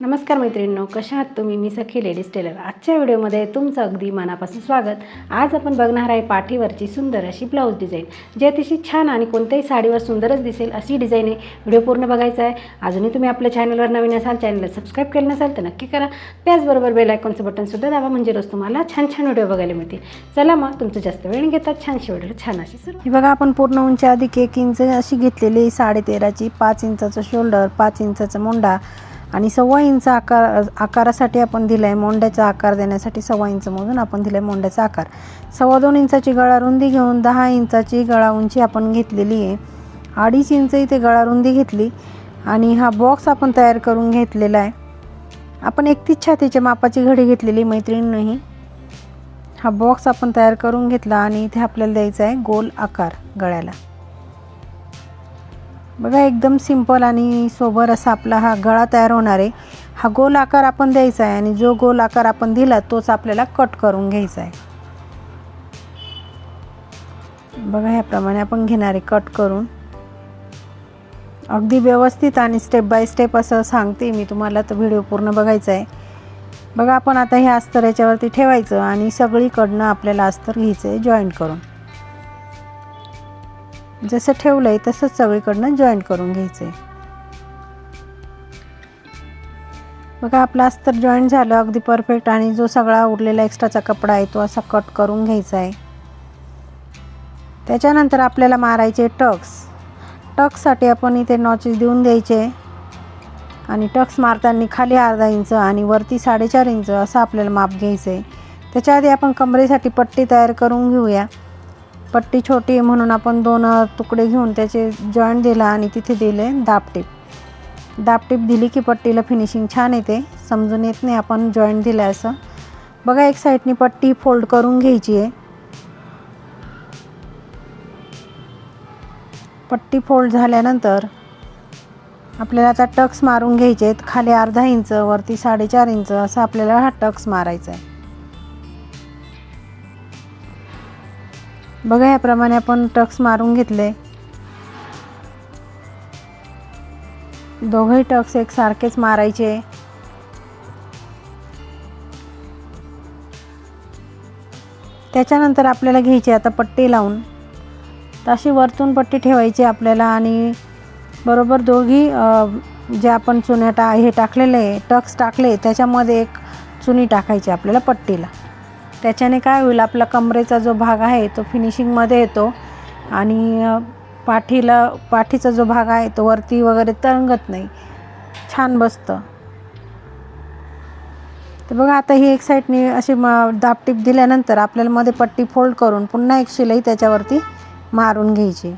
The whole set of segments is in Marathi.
नमस्कार मैत्रिणींनो कशा आहात तुम्ही? मी सखी लेडीज टेलर. आजच्या व्हिडिओमध्ये तुमचं अगदी मनापासून स्वागत. आज आपण बघणार आहे पाठीवरची सुंदर अशी ब्लाऊज डिझाईन. जी अतिशय छान आणि कोणत्याही साडीवर सुंदरच दिसेल अशी डिझाईन आहे. व्हिडिओ पूर्ण बघायचा आहे. अजूनही तुम्ही आपल्या चॅनलवर नवीन असाल चॅनलला सबस्क्राईब केलं नसाल तर नक्की करा. त्याचबरोबर बेल आयकॉनचं बटनसुद्धा दाबा म्हणजे रोज तुम्हाला छान छान व्हिडिओ बघायला मिळतील. चला मग तुमचं जास्त वेळ घेतात छानशी व्हिडिओ छान अशी सुरू. ही बघा आपण पूर्ण उंची अधिक एक इंच अशी घेतलेली साडे तेराची पाच इंचाचं शोल्डर पाच इंचाचा मुंडा आणि सव्वा इंच आकार आकारासाठी आपण दिला आहे मोंड्याचा आकार देण्यासाठी सव्वा इंच मोजून आपण दिला आहे मोंड्याचा आकार. सव्वा दोन इंचाची गळा रुंदी घेऊन दहा इंचाची गळा उंची आपण घेतलेली आहे. अडीच इंच इथे गळा रुंदी घेतली आणि हा बॉक्स आपण तयार करून घेतलेला आहे. आपण एकतीस छातीच्या मापाची घडी घेतलेली मैत्रिणींनाही. हा बॉक्स आपण तयार करून घेतला आणि इथे आपल्याला द्यायचा आहे गोल आकार गळ्याला. बघा एकदम सिंपल आणि सोबर असा आपला हा गळा तयार होणार आहे. हा गोल आकार आपण द्यायचा आहे आणि जो गोल आकार आपण दिला तोच आपल्याला कट करून घ्यायचा आहे. बघा ह्याप्रमाणे आपण घेणार आहे कट करून. अगदी व्यवस्थित आणि स्टेप बाय स्टेप असं सांगते मी तुम्हाला तर व्हिडिओ पूर्ण बघायचा आहे. बघा आपण आता हे अस्तर याच्यावरती ठेवायचं आणि सगळीकडनं आपल्याला अस्तर घ्यायचं आहे जॉईंट करून. जसं ठेवलं आहे तसंच सगळीकडनं जॉईंट करून घ्यायचं आहे बघा आपला अस्तर जॉईंट झालं अगदी परफेक्ट आणि जो सगळा उरलेला एक्स्ट्राचा कपडा आहे तो असा कट करून घ्यायचा आहे त्याच्यानंतर आपल्याला मारायचे टक्स. टक्ससाठी आपण इथे नॉचेस देऊन द्यायचे. आणि टक्स मारताना खाली अर्धा इंच आणि वरती साडेचार इंच असं आपल्याला माप घ्यायचं आहे त्याच्या आधी आपण कमरेसाठी पट्टी तयार करून घेऊया. पट्टी छोटी आहे म्हणून आपण दोन तुकडे घेऊन त्याचे जॉईंट दिला आणि तिथे दिले दाबटीप दाबटीप दिली की पट्टीला फिनिशिंग छान येते. समजून येत नाही आपण जॉईंट दिलं असं. बघा एक साईडनी पट्टी फोल्ड करून घ्यायची आहे. पट्टी फोल्ड झाल्यानंतर आपल्याला आता टक्स मारून घ्यायचे आहेत. खाली अर्धा इंच वरती साडेचार इंच असं आपल्याला हा टक्स मारायचा आहे. बघा याप्रमाणे आपण टक्स मारून घेतले. दोघंही टक्स एक सारखेच मारायचे. त्याच्यानंतर आपल्याला घ्यायची आता पट्टी लावून. तशी अशी वरतून पट्टी ठेवायची आपल्याला आणि बरोबर दोघी जे आपण चुन्या टा हे टाकलेले आहे टक्स टाकले त्याच्यामध्ये एक चुनी टाकायची आपल्याला पट्टीला. त्याच्याने काय होईल आपला कमरेचा जो भाग आहे तो फिनिशिंगमध्ये येतो आणि पाठीला पाठीचा जो भाग आहे तो वरती वगैरे तरंगत नाही. छान बसतं. तर बघा आता ही एक साईडने अशी म दापटीप दिल्यानंतर आपल्याला मध्ये पट्टी फोल्ड करून पुन्हा एक शिलाई त्याच्यावरती मारून घ्यायची.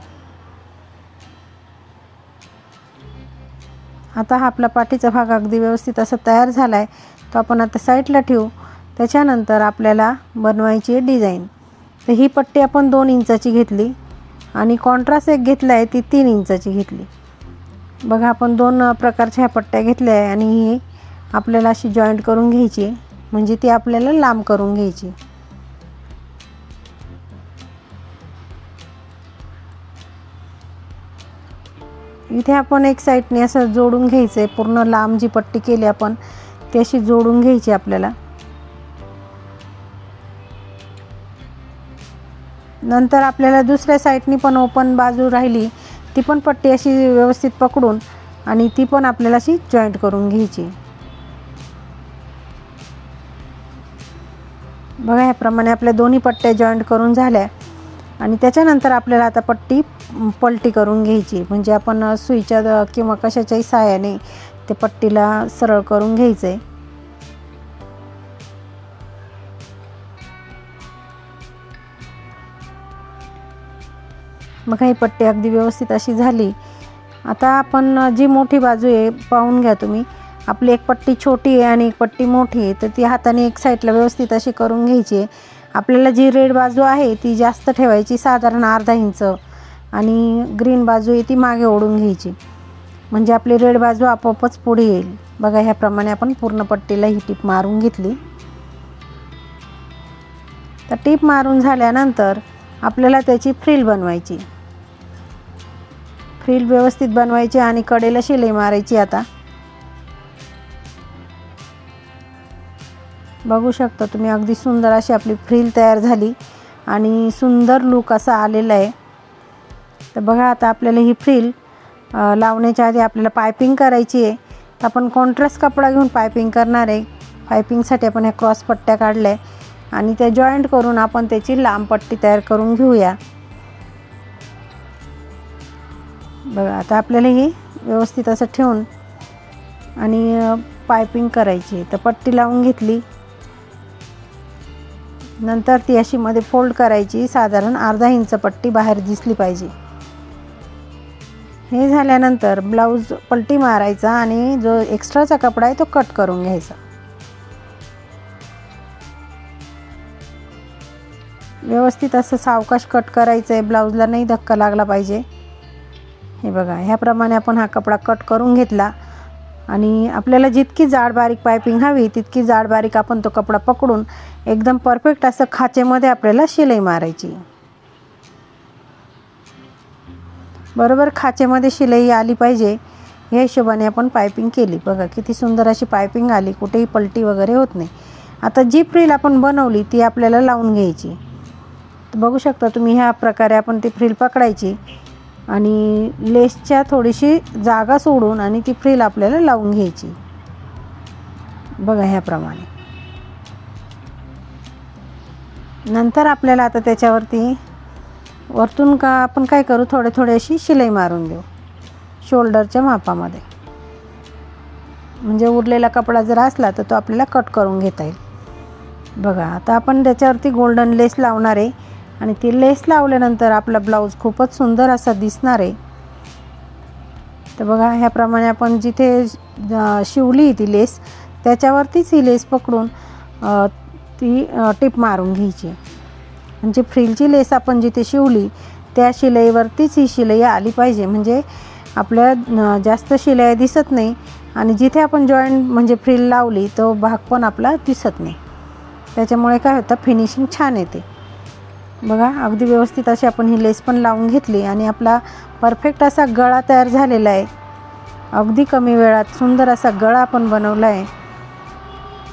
आता हा आपला पाठीचा भाग अगदी व्यवस्थित असा तयार झाला आहे तो आपण आता साईडला ठेवू. त्याच्यानंतर आपल्याला बनवायची आहे डिझाईन. तर ही पट्टी आपण दोन इंचाची घेतली आणि कॉन्ट्रास्ट एक घेतला आहे ती तीन इंचाची घेतली. बघा आपण दोन प्रकारच्या ह्या पट्ट्या घेतल्या आहे आणि ही आपल्याला अशी जॉईंट करून घ्यायची म्हणजे ती आपल्याला लांब करून घ्यायची इथे आपण एक साईडने असं जोडून घ्यायचं आहे पूर्ण लांब जी पट्टी केली आपण ती अशी जोडून घ्यायची आपल्याला. नंतर आपल्याला दुसऱ्या साईडनी पण ओपन बाजू राहिली ती पण पट्टी अशी व्यवस्थित पकडून आणि ती पण आपल्याला अशी जॉईंट करून घ्यायची. बघा ह्याप्रमाणे आपल्या दोन्ही पट्ट्या जॉईंट करून झाल्या आणि त्याच्यानंतर आपल्याला आता पट्टी पलटी करून घ्यायची. म्हणजे आपण सुईच्या किंवा कशाच्याही साहाय्याने ते पट्टीला सरळ करून घ्यायचं आहे मग ही पट्टी अगदी व्यवस्थित अशी झाली. आता आपण जी मोठी बाजू आहे पाहून घ्या तुम्ही. आपली एक पट्टी छोटी आहे आणि एक पट्टी मोठी आहे. तर ती हाताने एक साईडला व्यवस्थित अशी करून घ्यायची आहे. आपल्याला जी रेड बाजू आहे ती जास्त ठेवायची साधारण अर्धा इंच. आणि ग्रीन बाजू आहे ती मागे ओढून घ्यायची. म्हणजे आपली रेड बाजू आपोआपच पुढे येईल. बघा ह्याप्रमाणे आपण पूर्ण पट्टीला ही टीप मारून घेतली. तर टीप मारून झाल्यानंतर आपल्याला त्याची फ्रील बनवायची. फ्रील व्यवस्थित बनवायची आणि कडेला शिलाई मारायची आता. बघू शकता तुम्ही अगदी सुंदर अशी आपली फ्रील तयार झाली आणि सुंदर लूक असा आलेला आहे. तर बघा आता आपल्याला ही फ्रील लावण्याच्या आधी आपल्याला पायपिंग करायची आहे. तर आपण कॉन्ट्रास्ट कपडा घेऊन पायपिंग करणार आहे. पायपिंगसाठी आपण ह्या क्रॉस पट्ट्या काढल्या आहे. आणि त्या जॉईंट करून आपण त्याची लांब पट्टी तयार करून घेऊया. बघा आता आपल्याला ही व्यवस्थित असं ठेवून आणि पायपिंग करायची तर पट्टी लावून घेतली. नंतर ती अशी मध्ये फोल्ड करायची. साधारण अर्धा इंच पट्टी बाहेर दिसली पाहिजे. हे झाल्यानंतर ब्लाऊज पलटी मारायचा आणि जो एक्स्ट्राचा कपडा आहे तो कट करून घ्यायचा. व्यवस्थित असं सावकाश कट करायचं आहे ब्लाऊजला नाही धक्का लागला पाहिजे. हे बघा ह्याप्रमाणे आपण हा कपडा कट करून घेतला. आणि आपल्याला जितकी जाड बारीक पायपिंग हवी तितकी जाड बारीक आपण तो कपडा पकडून एकदम परफेक्ट असं खाचेमध्ये आपल्याला शिलाई मारायची. बरोबर खाचेमध्ये शिलाई आली पाहिजे. या हिशोबाने आपण पायपिंग केली. बघा किती सुंदर अशी पायपिंग आली. कुठेही पलटी वगैरे होत नाही. आता जी फ्रील आपण बनवली ती आपल्याला लावून घ्यायची. बघू शकता तुम्ही ह्या प्रकारे आपण ती फ्रील पकडायची. आणि लेसच्या थोडीशी जागा सोडून आणि ती फ्रील आपल्याला लावून घ्यायची. बघा ह्याप्रमाणे. नंतर आपल्याला आता त्याच्यावरती वरतून का आपण काय करू? थोडे थोडे अशी शिलाई मारून देऊ. शोल्डरच्या मापामध्ये. म्हणजे उरलेला कपडा जर असला तर तो आपल्याला कट करून घेता येईल. बघा आता आपण त्याच्यावरती गोल्डन लेस लावणार आहे. आणि ती लेस लावल्यानंतर आपला ब्लाऊज खूपच सुंदर असा दिसणार आहे. तर बघा ह्याप्रमाणे आपण जिथे शिवली ती लेस त्याच्यावरतीच ही लेस पकडून ती टिप मारून घ्यायची. म्हणजे फ्रिलची लेस आपण जिथे शिवली त्या शिलाईवरतीच ही शिलाई आली पाहिजे. म्हणजे आपल्या जास्त शिलाई दिसत नाही आणि जिथे आपण जॉईंट म्हणजे फ्रिल लावली तो भाग पण आपला दिसत नाही. त्याच्यामुळे काय होतं फिनिशिंग छान येते. बघा अगदी व्यवस्थित अशी आपण ही लेस पण लावून घेतली आणि आपला परफेक्ट असा गळा तयार झालेला आहे. अगदी कमी वेळात सुंदर असा गळा आपण बनवला आहे.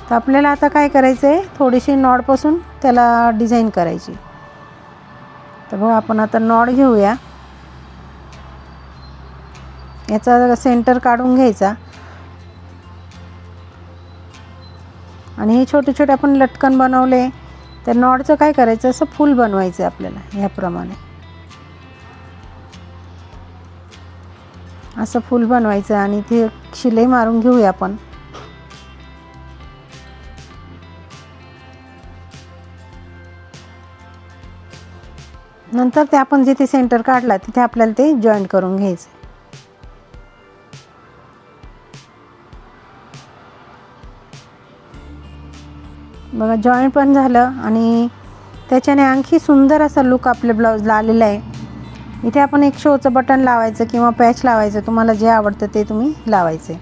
तर आपल्याला आता काय करायचं आहे थोडीशी नॉडपासून त्याला डिझाईन करायची. तर बघा आपण आता नॉड घेऊया. याचा सेंटर काढून घ्यायचा. आणि हे छोटे छोटे आपण लटकन बनवले. तर नॉडचं काय करायचं? असं फूल बनवायचं आहे आपल्याला ह्याप्रमाणे. असं फूल बनवायचं आणि ते शिलाई मारून घेऊया आपण. नंतर ते आपण जिथे सेंटर काढला तिथे आपल्याला ते जॉईंट करून घ्यायचं. बघा जॉईंट पण झालं आणि त्याच्याने आणखी सुंदर असा लुक आपल्या ब्लाऊजला आलेला आहे. इथे आपण एक शोचं बटन लावायचं किंवा पॅच लावायचं तुम्हाला जे आवडतं ते तुम्ही लावायचे.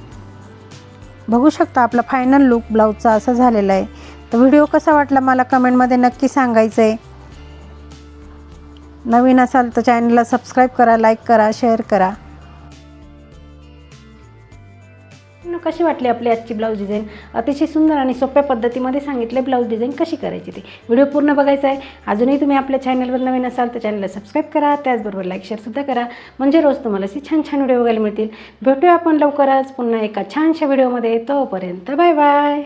बघू शकता आपला फायनल लुक ब्लाऊजचा असा झालेला आहे. तर व्हिडिओ कसा वाटला मला कमेंटमध्ये नक्की सांगायचं आहे नवीन असाल तर चॅनलला सबस्क्राईब करा लाईक करा शेअर करा. कशी वाटली आपली आजची ब्लाऊज डिझाईन? अतिशय सुंदर आणि सोप्या पद्धतीमध्ये सांगितले ब्लाऊज डिझाईन कशी करायची ती. व्हिडिओ पूर्ण बघायचा आहे. अजूनही तुम्ही आपल्या चॅनलवर नवीन असाल तर चॅनलला सबस्क्राईब करा त्याचबरोबर लाईक शेअरसुद्धा करा. म्हणजे रोज तुम्हाला असे छान छान व्हिडिओ बघायला मिळतील. भेटूया आपण लवकरच पुन्हा एका छानशा व्हिडिओमध्ये. तोपर्यंत बाय बाय.